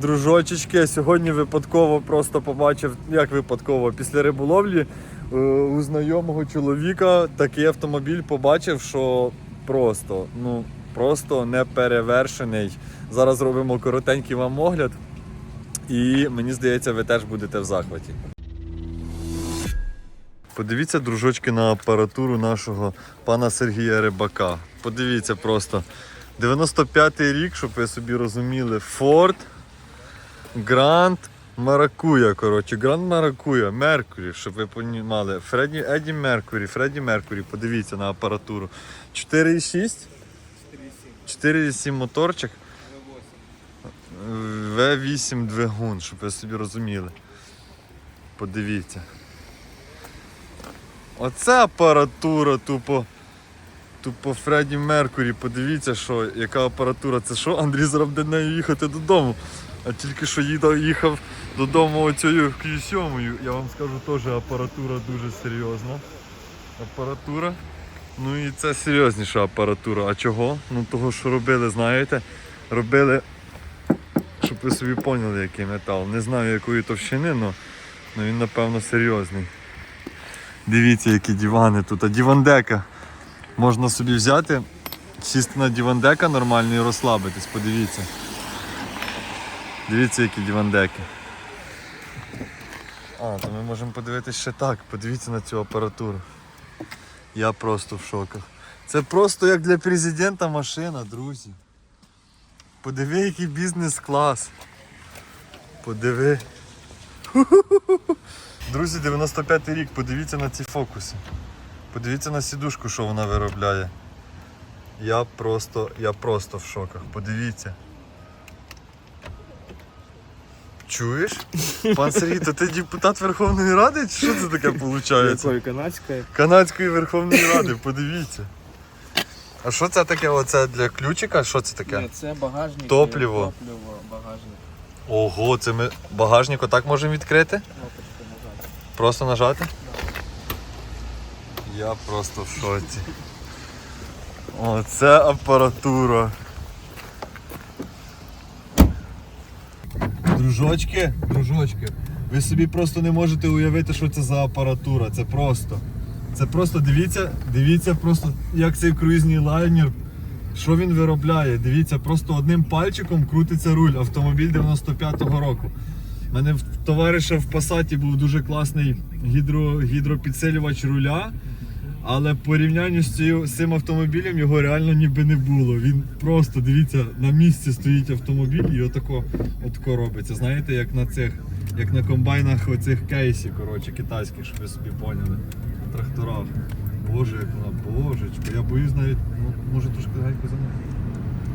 дружочечки, сьогодні випадково просто побачив, як випадково, після риболовлі е, у знайомого чоловіка такий автомобіль побачив, що просто, ну, просто неперевершений. Зараз робимо коротенький вам огляд. І мені здається, ви теж будете в захваті. Подивіться, дружочки, на апаратуру нашого пана Сергія Рибака. Подивіться просто. 95-й рік, щоб ви собі розуміли, Ford Grand Маракуя, коротше, Grand Маракуя, Меркурі, щоб ви понімали. Фредді Едді Меркурі, Фредді Меркурі, подивіться на апаратуру. 4,6, 4,7 моторчик. V8 двигун, щоб ви собі розуміли. Подивіться. Оце апаратура тупо. Тупо Фредді Меркурі. Подивіться, що, яка апаратура. Це що? Андрій буде нею їхати додому. А тільки що їхав додому оцією Q7. Я вам скажу, теж апаратура дуже серйозна. Апаратура. Ну і це серйозніша апаратура. А чого? Ну того, що робили, знаєте, робили, щоб ви собі поняли, який метал. Не знаю якої товщини, але він напевно серйозний. Дивіться, які дивани тут. А дивандека можна собі взяти, сісти на дивандека нормально і розслабитись, подивіться. Дивіться, які дивандеки. А, то ми можемо подивитися ще так. Подивіться на цю апаратуру. Я просто в шоках. Це просто як для президента машина, друзі. Подиви, який бізнес-клас. Подиви. Друзі, 95 рік, подивіться на ці фокуси. Подивіться на сідушку, що вона виробляє. Я просто, я просто в шоках. Подивіться. Чуєш? Пан Сергій, то ти депутат Верховної Ради? Чи що це таке виходить? Якої канадської? Канадської Верховної Ради, подивіться. А що це таке? Оце для ключика? Що це таке? Ні, це багажник. Топливо. Топливо, багажник. Ого, це ми багажник отак можемо відкрити? Кнопочку нажати. Просто нажати? Я просто в шоці. Оце апаратура. Дружочки, дружочки, ви собі просто не можете уявити, що це за апаратура. Це просто. Це просто дивіться, дивіться просто, як цей круїзний лайнер. Що він виробляє? Дивіться, просто одним пальчиком крутиться руль. Автомобіль 95-го року. У мене в товариша в Пасаті був дуже класний гідро, гідропідсилювач руля, але в порівнянні з, цією, з цим автомобілем його реально ніби не було. Він просто, дивіться, на місці стоїть автомобіль і отако, отако робиться. Знаєте, як на цих, як на комбайнах оцих кейсів, коротше, китайських, щоб ви собі поняли. На тракторах. Боже, як вона, божечко. Я боюсь навіть, ну, може трошки гайку занести.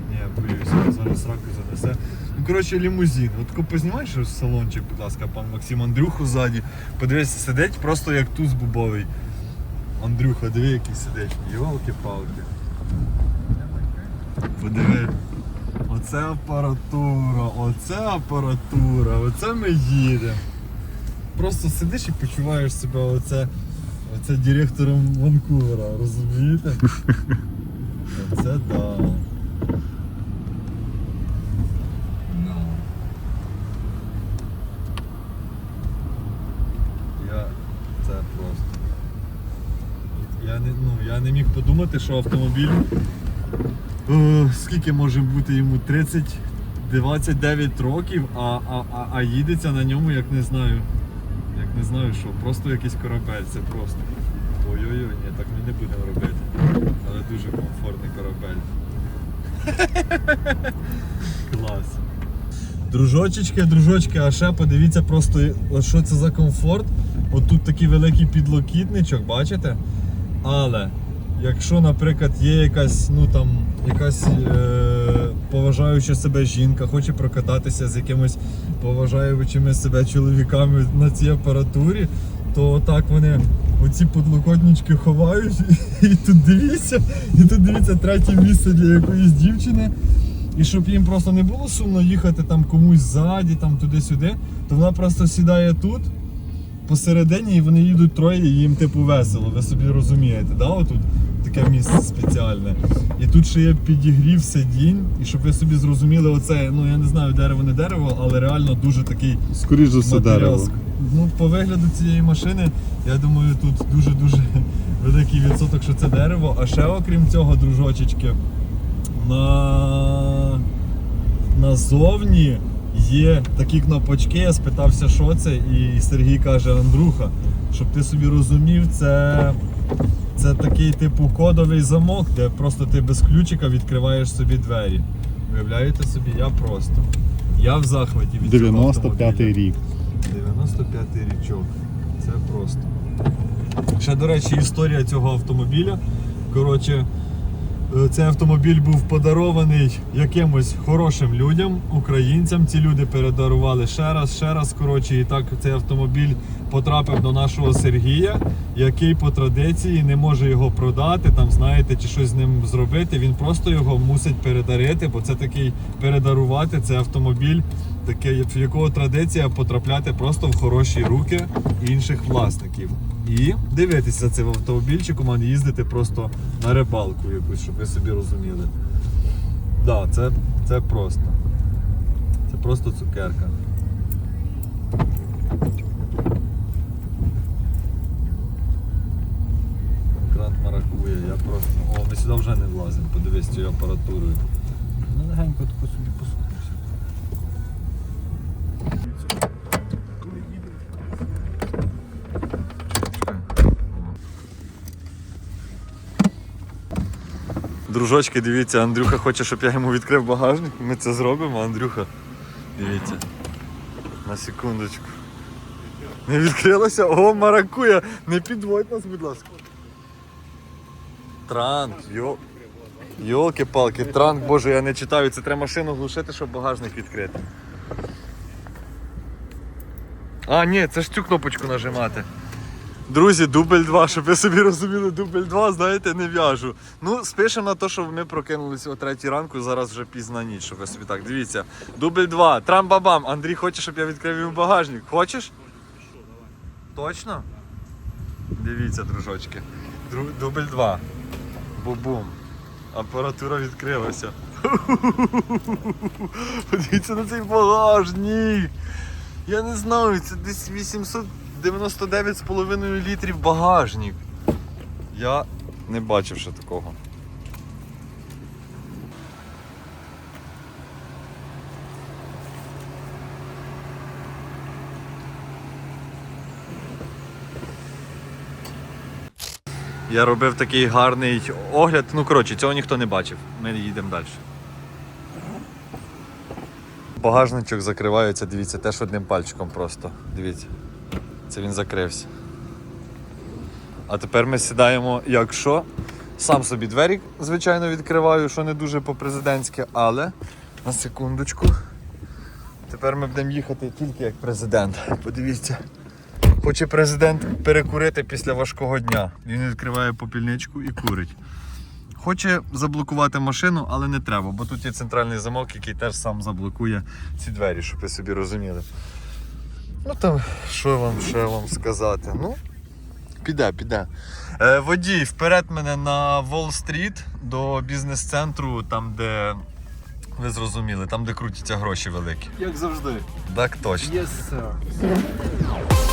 Ні, я боюся, зараз раку занесе. Ну, коротше, лімузин. От тако познімай ще салончик, будь ласка, пан Максим Андрюху ззаді. Подивися, сидить просто як туз бубовий. Андрюха, диви, який сидить. Йолки-палки. Подиви. Оце апаратура, оце апаратура, оце ми їдемо. Просто сидиш і почуваєш себе оце, оце директором Ванкувера, розумієте? Оце да. Я це просто. Я не, ну, я не міг подумати, що автомобіль. е, скільки може бути йому 30, 29 років, а, а, а, а їдеться на ньому, як не знаю. Як не знаю що, просто якийсь корабель, це просто. Ой-ой-ой, ні, так ми не будемо робити. Але дуже комфортний корабель. Клас. Дружочечки, дружочки, а ще подивіться просто, що це за комфорт. От тут такий великий підлокітничок, бачите? Але якщо, наприклад, є якась, ну там, якась е- поважаюча себе жінка, хоче прокататися з якимось поважаючими себе чоловіками на цій апаратурі, то так вони оці подлокотнички ховають і тут дивіться, і тут дивіться третє місце для якоїсь дівчини. І щоб їм просто не було сумно їхати там комусь ззаді, там туди-сюди, то вона просто сідає тут посередині і вони їдуть троє, і їм типу весело, ви собі розумієте, да? Отут таке місце спеціальне. І тут ще є підігрів сидінь, і щоб ви собі зрозуміли, оце, ну я не знаю, дерево не дерево, але реально дуже такий Скоріш за все дерево. Ну, по вигляду цієї машини, я думаю, тут дуже-дуже великий відсоток, що це дерево. А ще окрім цього, дружочечки, на... назовні є такі кнопочки. Я спитався, що це, і Сергій каже: Андрюха, щоб ти собі розумів, це. Це такий типу кодовий замок, де просто ти без ключика відкриваєш собі двері. Уявляєте собі, я просто. Я в захваті від 95-й рік. 95-й річок. Це просто. Ще, до речі, історія цього автомобіля. Коротше, цей автомобіль був подарований якимось хорошим людям, українцям. Ці люди передарували ще раз, ще раз. Коротше, і так цей автомобіль потрапив до нашого Сергія, який по традиції не може його продати, там, знаєте, чи щось з ним зробити. Він просто його мусить передарити, бо це такий передарувати. Це автомобіль, таке, в якого традиція потрапляти просто в хороші руки інших власників. І дивитися цим автомобільчиком, а не їздити просто на рибалку якусь, щоб ви собі розуміли. Да, це, це просто. Це просто цукерка. Грант маракує, я просто. О, ми сюди вже не влазимо, подивись цією апаратурою. Легенько таку собі посунувся. Дружочки, дивіться, Андрюха хоче, щоб я йому відкрив багажник. Ми це зробимо, Андрюха. Дивіться. На секундочку. Не відкрилося? О, маракуя! Не підводь нас, будь ласка. Транк, йо. Йолки-палки, транк, боже, я не читаю. Це треба машину глушити, щоб багажник відкрити. А, ні, це ж цю кнопочку нажимати. Друзі, дубль 2, щоб ви собі розуміли, дубль 2, знаєте, не в'яжу. Ну, спишемо на те, що ми прокинулися о 3 ранку, зараз вже пізна ніч, щоб ви собі так. Дивіться. Дубль 2, трам-бабам. Андрій хоче, щоб я відкрив йому багажник. Хочеш? Точно? Дивіться, дружочки. Дру- Дубль 2. Бу-бум. Апаратура відкрилася. Подивіться на цей багажник. Я не знаю, це десь 899,5 літрів багажник. Я не бачив ще такого. Я робив такий гарний огляд. Ну, коротше, цього ніхто не бачив. Ми їдемо далі. Багажничок закривається, дивіться, теж одним пальчиком просто. Дивіться. Це він закрився. А тепер ми сідаємо, якщо. Сам собі двері, звичайно, відкриваю, що не дуже по-президентськи, але на секундочку. Тепер ми будемо їхати тільки як президент. Подивіться. Хоче президент перекурити після важкого дня. Він відкриває попільничку і курить. Хоче заблокувати машину, але не треба, бо тут є центральний замок, який теж сам заблокує ці двері, щоб ви собі розуміли. Ну там, що вам ще вам сказати? Ну, піде, піде. Е, водій, вперед мене на Уолл-стріт до бізнес-центру, там, де ви зрозуміли, там, де крутяться гроші великі. Як завжди. Так точно. Yes, sir.